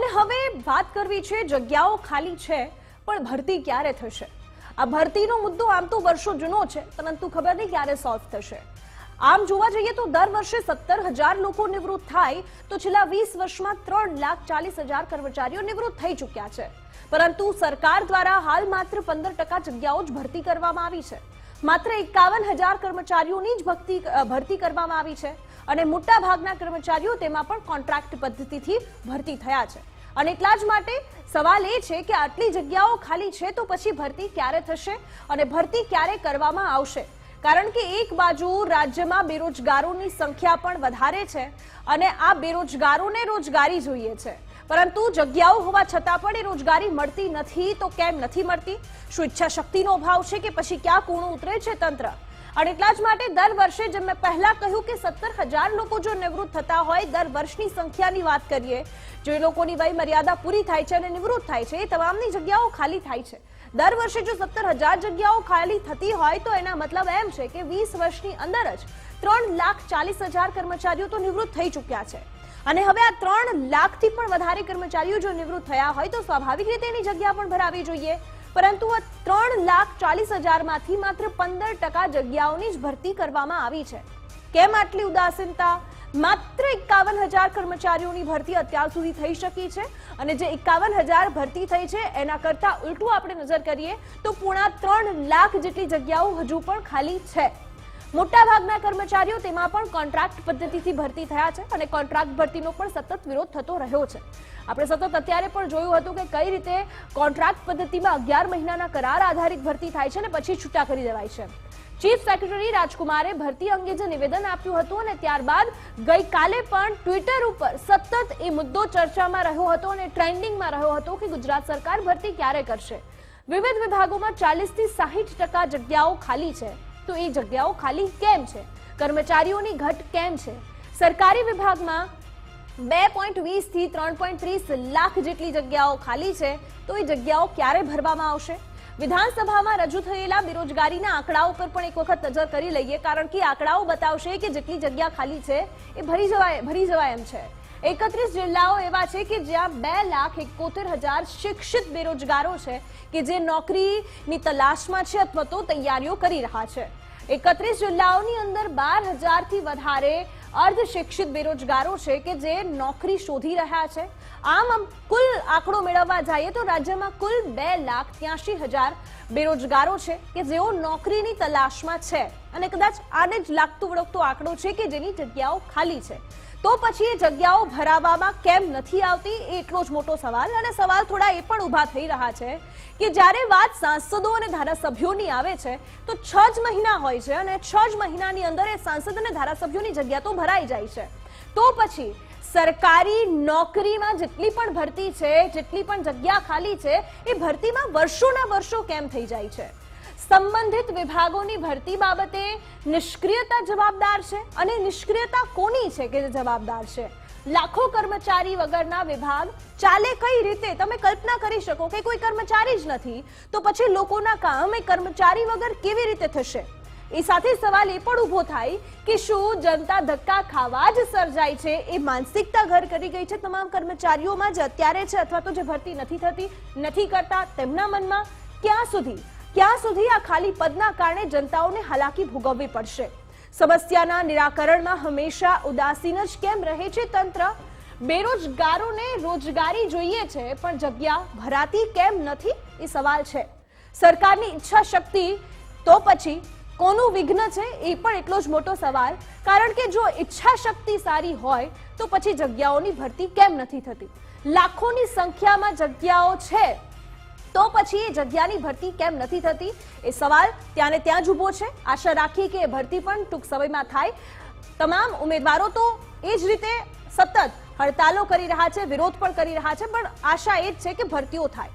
અને હવે વાત કરવી છે, જગ્યાઓ ખાલી છે, પણ ભરતી ક્યારે થશે? આ ભરતીનો મુદ્દો આમ તો વર્ષો જૂનો છે, પરંતુ ખબર નહીં ક્યારે સોલ્વ થશે. આમ જોવા જઈએ તો દર વર્ષે સત્તર હજાર લોકો નિવૃત્ત થાય, તો છેલ્લા વીસ વર્ષમાં ત્રણ લાખ ચાલીસ હજાર કર્મચારીઓ નિવૃત્ત થઈ ચૂક્યા છે. પરંતુ સરકાર દ્વારા હાલ માત્ર પંદર ટકા જગ્યાઓ જ ભરતી કરવામાં આવી છે. માત્ર એકાવન હજાર કર્મચારીઓની જ ભક્તિ ભરતી કરવામાં આવી છે અને મોટા ભાગના કર્મચારીઓ તેમાં પણ કોન્ટ્રાક્ટ પદ્ધતિથી ભરતી થયા છે. અને એટલા જ માટે સવાલ એ છે કે આટલી જગ્યાઓ ખાલી છે તો પછી ભરતી ક્યારે થશે અને ભરતી ક્યારે કરવામાં આવશે? કારણ કે એક બાજુ રાજ્યમાં બેરોજગારોની સંખ્યા પણ વધારે છે અને આ બેરોજગારોને રોજગારી જોઈએ છે. પરંતુ જગ્યાઓ હોવા છતાં પણ એ રોજગારી મળતી નથી તો કેમ નથી મળતી? શું ઈચ્છા શક્તિનો અભાવ છે કે પછી ક્યાં કૂણું ઉતરે છે તંત્ર? અને એટલા જ માટે દર વર્ષે જેમ મેં પહેલા કહ્યું કે સત્તર હજાર લોકો જો નિવૃત્ત થતા હોય, દર વર્ષની સંખ્યાની વાત કરીએ, જો એ લોકોની વય મર્યાદા પૂરી થાય છે અને નિવૃત્ત થાય છે, એ તમામની જગ્યાઓ ખાલી થાય છે. દર વર્ષે જો સત્તર હજાર જગ્યાઓ ખાલી થતી હોય, તો એના મતલબ એમ છે કે વીસ વર્ષની અંદર જ ત્રણ લાખ ચાલીસ હજાર કર્મચારીઓ તો નિવૃત્ત થઈ ચૂક્યા છે. અને હવે આ ત્રણ લાખથી પણ વધારે કર્મચારીઓ જો નિવૃત્ત થયા હોય, તો સ્વાભાવિક રીતે એની જગ્યા પણ ભરાવી જોઈએ. પરંતુ ત્રણ લાખ ચાલીસ હજારમાંથી માત્ર પંદર ટકા જગ્યાઓની જ ભરતી કરવામાં આવી છે. કેમ આટલી ઉદાસીનતા? માત્ર એકાવન હજાર કર્મચારીઓની ભરતી અત્યાર સુધી થઈ શકી છે અને જે એકાવન હજાર ભરતી થઈ છે, એના કરતા ઉલટું આપણે નજર કરીએ તો પૂણા ત્રણ લાખ જેટલી જગ્યાઓ હજુ પણ ખાલી છે. મોટા ભાગના કર્મચારીઓ તેમાં પણ કોન્ટ્રાક્ટ પદ્ધતિથી ભરતી થયા છે અને કોન્ટ્રાક્ટ ભરતીનો પણ સતત વિરોધ થતો રહ્યો છે. આપણે સતત અત્યારે પણ જોયું હતું કે કઈ રીતે કોન્ટ્રાક્ટ પદ્ધતિમાં અગિયાર મહિનાના કરાર આધારિત ભરતી થાય છે અને પછી છૂટા કરી દેવાય છે. ચીફ સેક્રેટરી રાજકુમારે ભરતી અંગે જે નિવેદન આપ્યું હતું અને ત્યારબાદ ગઈકાલે પણ ટ્વિટર ઉપર સતત એ મુદ્દો ચર્ચામાં રહ્યો હતો અને ટ્રેન્ડિંગમાં રહ્યો હતો કે ગુજરાત સરકાર ભરતી ક્યારે કરશે. વિવિધ વિભાગોમાં ચાલીસથી સાહીઠ ટકા જગ્યાઓ ખાલી છે. તો એ જગ્યાઓ ખાલી કેમ છે? કર્મચારીઓની ઘટ કેમ છે? સરકારી વિભાગમાં બે પોઈન્ટ વીસથી ત્રણ પોઈન્ટ ત્રીસ લાખ જેટલી જગ્યાઓ ખાલી છે, તો એ જગ્યાઓ ક્યારે ભરવામાં આવશે? વિધાનસભામાં રજૂ થયેલા બેરોજગારીના આંકડાઓ પર પણ એક વખત નજર કરી લઈએ, કારણ કે આંકડાઓ બતાવશે કે જેટલી જગ્યા ખાલી છે, એ ભરી જવાય ભરી જવાય એમ છે. એકત્રીસ જિલ્લાઓ એવા છે કે જ્યાં બે લાખ એકોતેર હજાર શિક્ષિત બેરોજગારો છે કે જે નોકરીની તલાશમાં છે અથવા તો તૈયારીઓ કરી રહ્યા છે. એકત્રીસ જિલ્લાઓની અંદર બાર હજારથી વધારે અર્ધ શિક્ષિત બેરોજગારો છે કે જે નોકરી શોધી રહ્યા છે. આમ કુલ આંકડો મેળવવા જઈએ તો રાજ્યમાં કુલ બે લાખ ત્યાસી હજાર બેરોજગારો છે કે જેઓ નોકરીની તલાશમાં છે. અને કદાચ આને જ લાગતું વળગતો આંકડો છે કે જેની જગ્યાઓ ખાલી છે. તો પછી એ જગ્યાઓ ભરાવામાં કેમ નથી આવતી? એટલો જ મોટો સવાલ. અને સવાલ થોડા એ પણ ઊભા થઈ રહ્યા છે કે જ્યારે વાત સાંસદો અને ધારાસભ્યોની આવે છે, તો છ જ મહિના હોય છે અને છ જ મહિનાની અંદર એ સાંસદ અને ધારાસભ્યોની જગ્યા તો ભરાઈ જાય છે. તો પછી સરકારી નોકરીમાં જેટલી પણ ભરતી છે, જેટલી પણ જગ્યા ખાલી છે, એ ભરતીમાં વર્ષોના વર્ષો કેમ થઈ જાય છે? સંબંધિત વિભાગોની ભરતી બાબતે નિષ્ક્રિયતા જવાબદાર છે અને નિષ્ક્રિયતા કોની છે કે જવાબદાર છે? લાખો કર્મચારી વગરના વિભાગ ચાલે કઈ રીતે? તમે કલ્પના કરી શકો કે કોઈ કર્મચારી જ નથી, તો પછી લોકોના કામ કર્મચારી વગર કેવી રીતે થશે? એ સાથે સવાલ એ પણ ઊભો થાય કે શું જનતા ધક્કા ખાવા જ સર્જાય છે? એ માનસિકતા ઘર કરી ગઈ છે તમામ કર્મચારીઓમાં, જે અત્યારે છે અથવા તો જે ભરતી નથી થતી, નથી કરતા, તેમના મનમાં ક્યાં સુધી ક્યાં સુધી આ ખાલી પદના કારણે જનતાઓને હાલાકી ભોગવવી પડશે? સમસ્યાના નિરાકરણમાં હંમેશા ઉદાસીન જ કેમ રહે છે તંત્ર? બેરોજગારોને રોજગારી જોઈએ છે, પણ જગ્યા ભરાતી કેમ નથી? એ સવાલ છે. સરકારની ઈચ્છા શક્તિ તો પછી કોનું વિઘ્ન છે? એ પણ એટલો જ મોટો સવાલ. કારણ કે જો ઈચ્છા શક્તિ સારી હોય, તો પછી જગ્યાઓની ભરતી કેમ નથી થતી? લાખોની સંખ્યામાં જગ્યાઓ છે. તો પછી એ જગ્યાની ભરતી કેમ નથી થતી? એ સવાલ ત્યાં ત્યાં જ ઊભો છે. આશા રાખીએ કે એ ભરતી પણ ટૂંક સમયમાં થાય. તમામ ઉમેદવારો તો એ જ રીતે સતત હડતાલો કરી રહ્યા છે, વિરોધ પણ કરી રહ્યા છે, પણ આશા એ જ છે કે ભરતીઓ થાય.